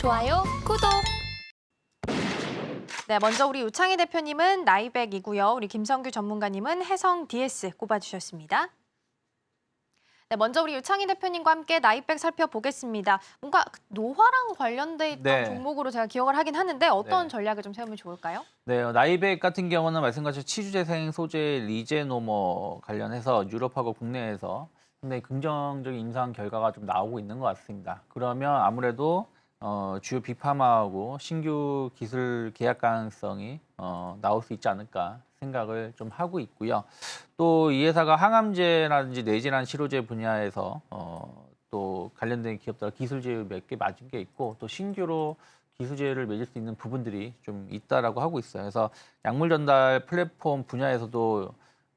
좋아요, 구독. 네, 먼저 우리 우창희 대표님은 나이백이고요. 우리 김성규 전문가님은 해성 DS 꼽아주셨습니다. 네, 먼저 우리 유창희 대표님과 함께 나이백 살펴보겠습니다. 뭔가 노화랑 관련돼 있던 네. 종목으로 제가 기억을 하긴 하는데 어떤 네. 전략을 좀 세우면 좋을까요? 네, 어, 나이백 같은 경우는 말씀하신 치주재생 소재 리제노머 관련해서 유럽하고 국내에서 상당히 긍정적인 임상 결과가 좀 나오고 있는 것 같습니다. 그러면 아무래도 어, 주요 빅파마하고 신규 기술 계약 가능성이 어, 나올 수 있지 않을까 생각을 좀 하고 있고요. 또 이 회사가 항암제라든지 뇌질환 치료제 분야에서 어, 또 관련된 기업들 기술 제휴 몇 개 맞은 게 있고 또 신규로 기술제를 맺을 수 있는 부분들이 좀 있다라고 하고 있어요. 그래서 약물 전달 플랫폼 분야에서도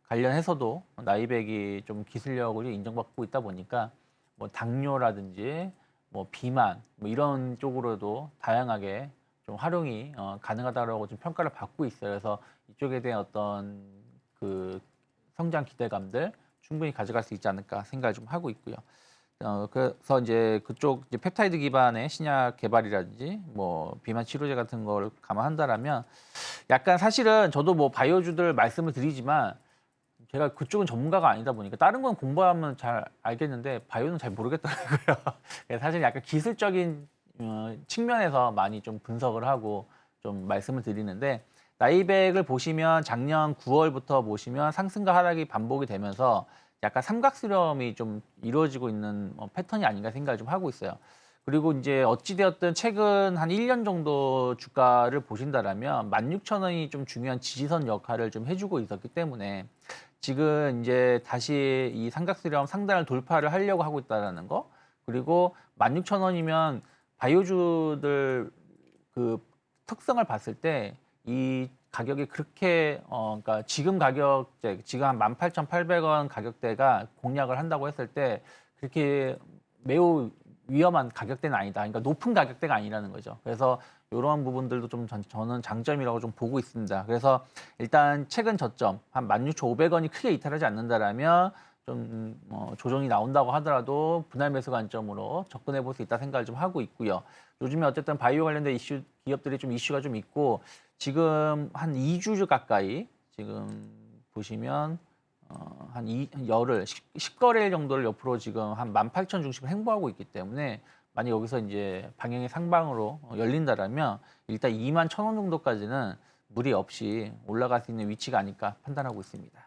관련해서도 나이백이 좀 기술력을 인정받고 있다 보니까 뭐 당뇨라든지 뭐 비만 뭐 이런 쪽으로도 다양하게 좀 활용이 어, 가능하다라고 좀 평가를 받고 있어요. 그래서 이쪽에 대한 어떤 그 성장 기대감들 충분히 가져갈 수 있지 않을까 생각을 좀 하고 있고요. 어, 그래서 이제 그쪽 이제 펩타이드 기반의 신약 개발이라든지 뭐 비만 치료제 같은 걸 감안한다라면 약간 사실은 저도 뭐 바이오주들 말씀을 드리지만 제가 그쪽은 전문가가 아니다 보니까 다른 건 공부하면 잘 알겠는데 바이오는 잘 모르겠더라고요. 사실 약간 기술적인 어, 측면에서 많이 좀 분석을 하고 좀 말씀을 드리는데 나이백을 보시면 작년 9월부터 보시면 상승과 하락이 반복이 되면서 약간 삼각수렴이 좀 이루어지고 있는 어, 패턴이 아닌가 생각을 좀 하고 있어요. 그리고 이제 어찌되었든 최근 한 1년 정도 주가를 보신다라면 16,000원이 좀 중요한 지지선 역할을 좀 해주고 있었기 때문에 지금 이제 다시 이 삼각수렴 상단을 돌파를 하려고 하고 있다라는 거. 그리고 16,000원이면 바이오주들 그 특성을 봤을 때 이 가격이 그렇게 어 그러니까 지금 가격대 지금 한 18,800원 가격대가 공략을 한다고 했을 때 그렇게 매우 위험한 가격대는 아니다. 그러니까 높은 가격대가 아니라는 거죠. 그래서 이러한 부분들도 좀 전- 저는 장점이라고 좀 보고 있습니다. 그래서 일단 최근 저점 한 16,500원이 크게 이탈하지 않는다라면 좀 어, 조정이 나온다고 하더라도 분할 매수 관점으로 접근해 볼 수 있다 생각을 좀 하고 있고요. 요즘에 어쨌든 바이오 관련된 이슈 기업들이 좀 이슈가 좀 있고 지금 한 2주 가까이 지금 보시면 어, 한 이, 열흘, 10, 거래일 정도를 옆으로 지금 한18,000 중심을 행보하고 있기 때문에 만약 여기서 이제 방향이 상방으로 어, 열린다라면 일단 2만 1,000원 정도까지는 무리 없이 올라갈 수 있는 위치가 아닐까 판단하고 있습니다.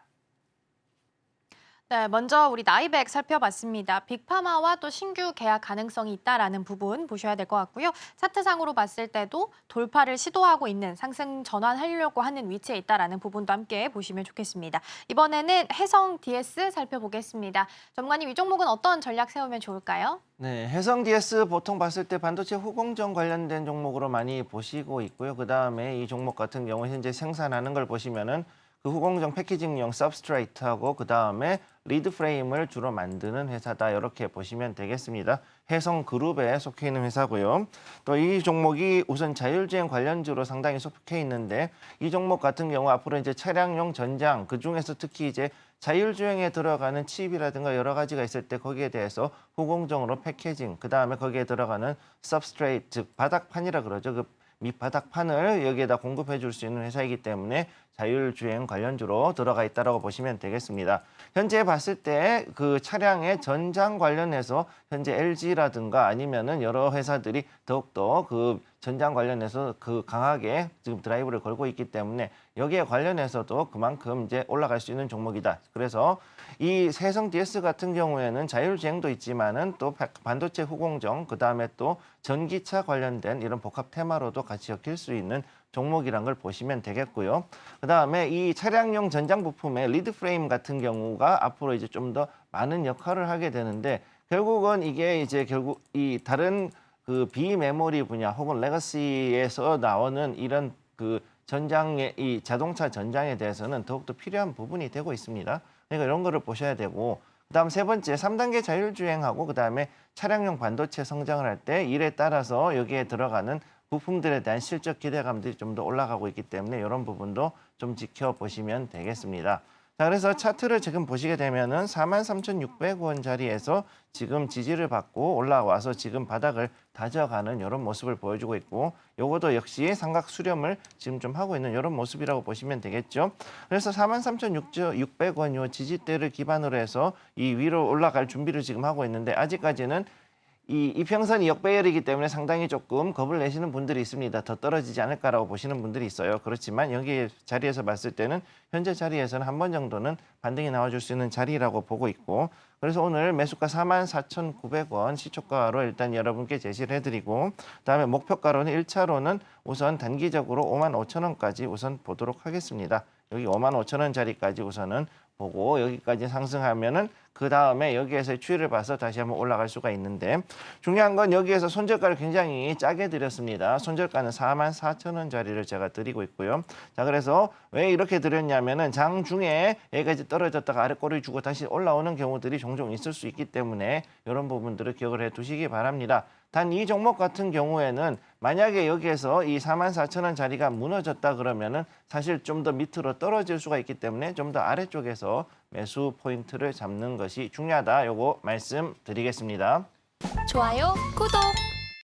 네, 먼저 우리 나이백 살펴봤습니다. 빅파마와 또 신규 계약 가능성이 있다라는 부분 보셔야 될 것 같고요. 차트상으로 봤을 때도 돌파를 시도하고 있는 상승 전환하려고 하는 위치에 있다라는 부분도 함께 보시면 좋겠습니다. 이번에는 해성 DS 살펴보겠습니다. 전문가님 이 종목은 어떤 전략 세우면 좋을까요? 네, 해성 DS 보통 봤을 때 반도체 후공정 관련된 종목으로 많이 보시고 있고요. 그 다음에 이 종목 같은 경우 현재 생산하는 걸 보시면은 그 후공정 패키징용 सब스트레이트하고 그 다음에 리드 프레임을 주로 만드는 회사다 이렇게 보시면 되겠습니다. 해성 그룹에 속해 있는 회사고요. 또 이 종목이 우선 자율주행 관련주로 상당히 속해 있는데 이 종목 같은 경우 앞으로 이제 차량용 전장 그 중에서 특히 이제 자율주행에 들어가는 칩이라든가 여러 가지가 있을 때 거기에 대해서 후공정으로 패키징 그 다음에 거기에 들어가는 substrate 즉 바닥판이라 그러죠. 그 밑바닥판을 여기에다 공급해 줄 수 있는 회사이기 때문에 자율주행 관련주로 들어가 있다라고 보시면 되겠습니다. 현재 봤을 때 그 차량의 전장 관련해서 현재 LG라든가 아니면은 여러 회사들이 더욱더 그 전장 관련해서 그 강하게 지금 드라이브를 걸고 있기 때문에 여기에 관련해서도 그만큼 이제 올라갈 수 있는 종목이다. 그래서 이 세성 DS 같은 경우에는 자율주행도 있지만은 또 바- 반도체 후공정 그 다음에 또 전기차 관련된 이런 복합 테마로도 같이 엮일 수 있는 종목이란 걸 보시면 되겠고요. 그다음에 이 차량용 전장 부품의 리드 프레임 같은 경우가 앞으로 이제 좀 더 많은 역할을 하게 되는데 결국은 이게 이제 결국 이 다른 그 비메모리 분야 혹은 레거시에서 나오는 이런 그 전장의 이 자동차 전장에 대해서는 더욱더 필요한 부분이 되고 있습니다. 그러니까 이런 거를 보셔야 되고 그다음 세 번째 3단계 자율주행하고 그다음에 차량용 반도체 성장을 할 때 일에 따라서 여기에 들어가는 부품들에 대한 실적 기대감들이 좀 더 올라가고 있기 때문에 이런 부분도 좀 지켜보시면 되겠습니다. 자, 그래서 차트를 지금 보시게 되면은 43,600원 자리에서 지금 지지를 받고 올라와서 지금 바닥을 다져가는 이런 모습을 보여주고 있고 요것도 역시 삼각 수렴을 지금 좀 하고 있는 이런 모습이라고 보시면 되겠죠. 그래서 43,600원 요 지지대를 기반으로 해서 이 위로 올라갈 준비를 지금 하고 있는데 아직까지는 이 이평선이 역배열이기 때문에 상당히 조금 겁을 내시는 분들이 있습니다. 더 떨어지지 않을까라고 보시는 분들이 있어요. 그렇지만 여기 자리에서 봤을 때는 현재 자리에서는 한 번 정도는 반등이 나와줄 수 있는 자리라고 보고 있고 그래서 오늘 매수가 44,900원 시초가로 일단 여러분께 제시를 해드리고 그다음에 목표가로는 1차로는 우선 단기적으로 55,000원까지 우선 보도록 하겠습니다. 여기 55,000원 자리까지 우선은 보고 여기까지 상승하면은 그 다음에 여기에서 추이를 봐서 다시 한번 올라갈 수가 있는데 중요한 건 여기에서 손절가를 굉장히 짜게 드렸습니다. 손절가는 4만 4천 원 자리를 제가 드리고 있고요. 자 그래서 왜 이렇게 드렸냐면은 장 중에 여기까지 떨어졌다가 아래 꼬리 주고 다시 올라오는 경우들이 종종 있을 수 있기 때문에 이런 부분들을 기억을 해 두시기 바랍니다. 단 이 종목 같은 경우에는 만약에 여기에서 이 4만 4천 원 자리가 무너졌다 그러면은 사실 좀 더 밑으로 떨어질 수가 있기 때문에 좀 더 아래쪽에서 매수 포인트를 잡는 것이 중요하다. 요거 말씀드리겠습니다. 좋아요, 구독.